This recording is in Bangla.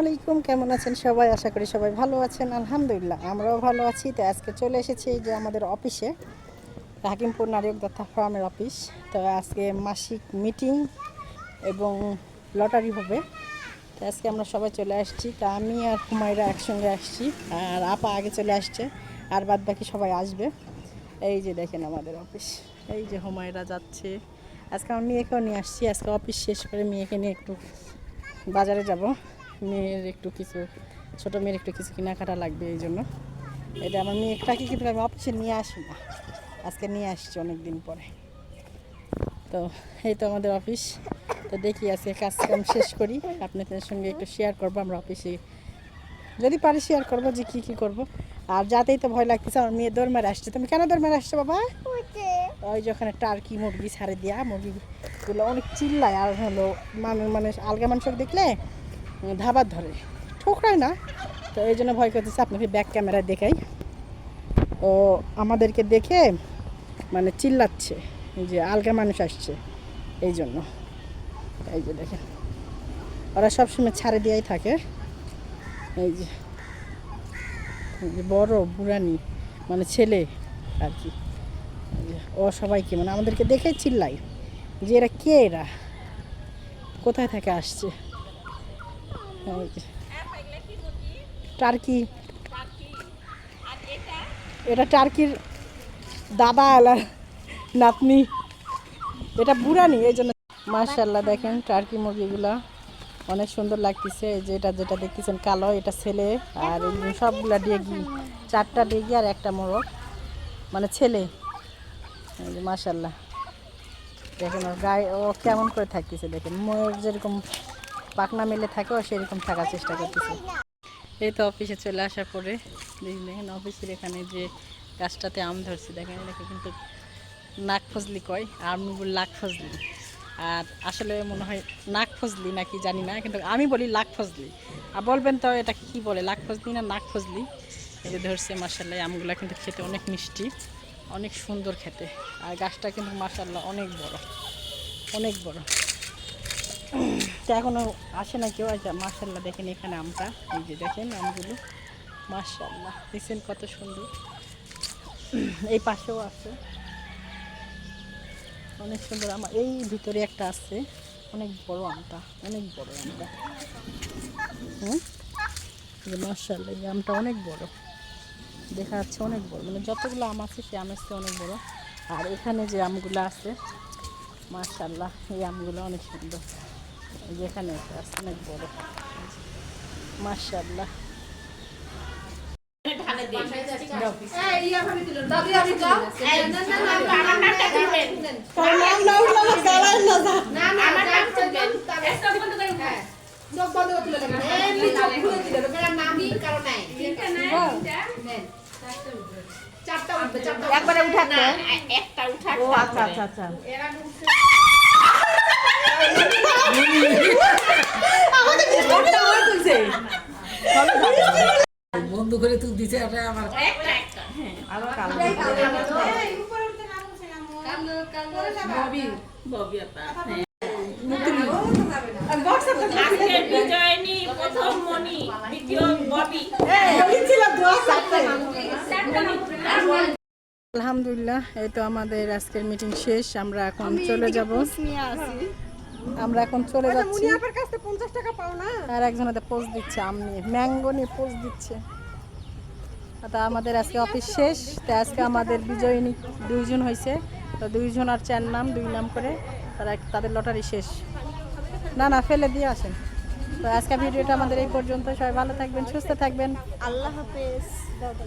আলাইকুম, কেমন আছেন সবাই? আশা করি সবাই ভালো আছেন, আলহামদুলিল্লাহ। আমরাও ভালো আছি। তো আজকে চলে এসেছি যে আমাদের অফিসে হাকিমপুর নারীক দত্তা ফার্মের অফিস। তো আজকে মাসিক মিটিং এবং লটারি হবে। তো আজকে আমরা সবাই চলে আসছি। তা আমি আর হুমায়রা একসঙ্গে আসছি, আর আপা আগে চলে আসছে, আর বাদ বাকি সবাই আসবে। এই যে দেখেন আমাদের অফিস। এই যে হুমায়রা যাচ্ছে। আজকে আমার মেয়েকেও নিয়ে আসছি। আজকে অফিস শেষ করে মেয়েকে নিয়ে একটু বাজারে যাব। মেয়ের একটু কিছু ছোটো মেয়ের একটু কিছু কেনাকাটা লাগবে এই জন্য। এটা আমার মেয়েটাকে কিন্তু আমি অফিসে নিয়ে আসি না। আজকে নিয়ে আসছি অনেক দিন পরে। তো এই তো আমাদের অফিস। তো দেখি আজকে কাজ কাম শেষ করি। আপনাদের সঙ্গে একটু শেয়ার করব আমরা অফিসে যদি পারি শেয়ার করব যে কী কী করব। আর যাতেই তো ভয় লাগতেছে আমার মেয়ে দৌড় মারে আসছে। তুমি কেন দৌড় মারে আসছো বাবা? ওই যে ওখানে টার্কি মুরগি ছাড়ে দেওয়া মুরগিগুলো অনেক চিল্লায় আর হলো মানুষ মানে আলগা মানুষ দেখলে ধাবার ধরে। ঠোকরায় না, তো এই জন্য ভয় করতেছে আপনাকে ব্যাক ক্যামেরায় দেখাই। ও আমাদেরকে দেখে মানে চিল্লাচ্ছে যে আলগা মানুষ আসছে, এই জন্য। এই যে দেখেন, ওরা সবসময় ছাড়ে দিয়েই থাকে। এই যে বড় বুড়ানি মানে ছেলে আর কি। ও সবাইকে মানে আমাদেরকে দেখে চিল্লাই যে এরা কে এরা, কোথায় থেকে আসছে। টার্কি। এটা টার্কির দাদা আলার নাতনি। এটা বুড়ানি, এই জন্য মার্শাল্লাহ দেখেন টার্কি মুরগিগুলা। অনেক সুন্দর লাগতেছে যে এটা যেটা দেখতেছেন কালো, এটা ছেলে। আর সবগুলা ডেগি, চারটা ডেগি আর একটা মোরগ। মানে ছেলে। মার্শাল্লাহ দেখেন ওর গায়ে ও কেমন করে থাকতেছে দেখেন। ময়ূর যেরকম পাখনা মেলে থাকে, ও সেরকম থাকার চেষ্টা করতেছে। এই তো অফিসে চলে আসার পরে দেখেন অফিসের এখানে যে গাছটাতে আম ধরছে, দেখেন এটাকে কিন্তু নাক ফজলি কয়, আর আমি বলি লাখ ফজলি। আর আসলে মনে হয় নাক ফজলি নাকি জানি না, কিন্তু আমি বলি লাখ ফজলি। আর বলবেন তো এটা কি বলে লাখ ফজলি না নাক ফজলি? এই যে ধরছে মার্শাল্লাহ আমগুলো কিন্তু খেতে অনেক মিষ্টি, অনেক সুন্দর খেতে। আর গাছটা কিন্তু মার্শাল্লাহ অনেক বড় অনেক বড়। তো এখনও আসে না কেউ। আচ্ছা মার্শাল্লাহ দেখেন এখানে আমটা। এই যে দেখেন আমগুলো। মার্শাল্লাহ দেখছেন কত সুন্দর। এই পাশেও আছে। অনেক সুন্দর আমার এই ভিতরে একটা আছে। অনেক বড় আমটা, অনেক বড় আমটা। হুম? যে মার্শাল্লাহ এই আমটা অনেক বড়। দেখা যাচ্ছে অনেক বড়। মানে যতগুলো আম আছে সে আমের চেয়ে অনেক বড়। আর এখানে যে আমগুলো আছে মার্শাল্লাহ এই আমগুলো অনেক সুন্দর। এই যে এখানে একটা আছে অনেক বড়। মার্শাল্লাহ একবারে উঠাতে একটা উঠা ও আচ্ছা আচ্ছা আচ্ছা। বন্ধ করে তুই দিছে এটা আমার আরও কালো ববি। আপা আলহামদুলিল্লাহ এই তো আমাদের আজকের মিটিং শেষ। আমরা এখন চলে যাব। আমরা এখন চলে যাচ্ছি। আর একজন হাতে পোস্ট দিচ্ছে আম। নিয়ে ম্যাঙ্গো নিয়ে পোস্ট দিচ্ছে। তা আমাদের আজকে অফিস শেষ। তো আজকে আমাদের বিজয়িনী দুইজন হয়েছে। তো দুইজন আর চার নাম দুই নাম করে তারা তাদের লটারি শেষ। না না ফেলে দিয়ে আসেন। তো আজকে ভিডিওটা আমাদের এই পর্যন্ত সবাই ভালো থাকবেন সুস্থ থাকবেন। আল্লাহ হাফেজ।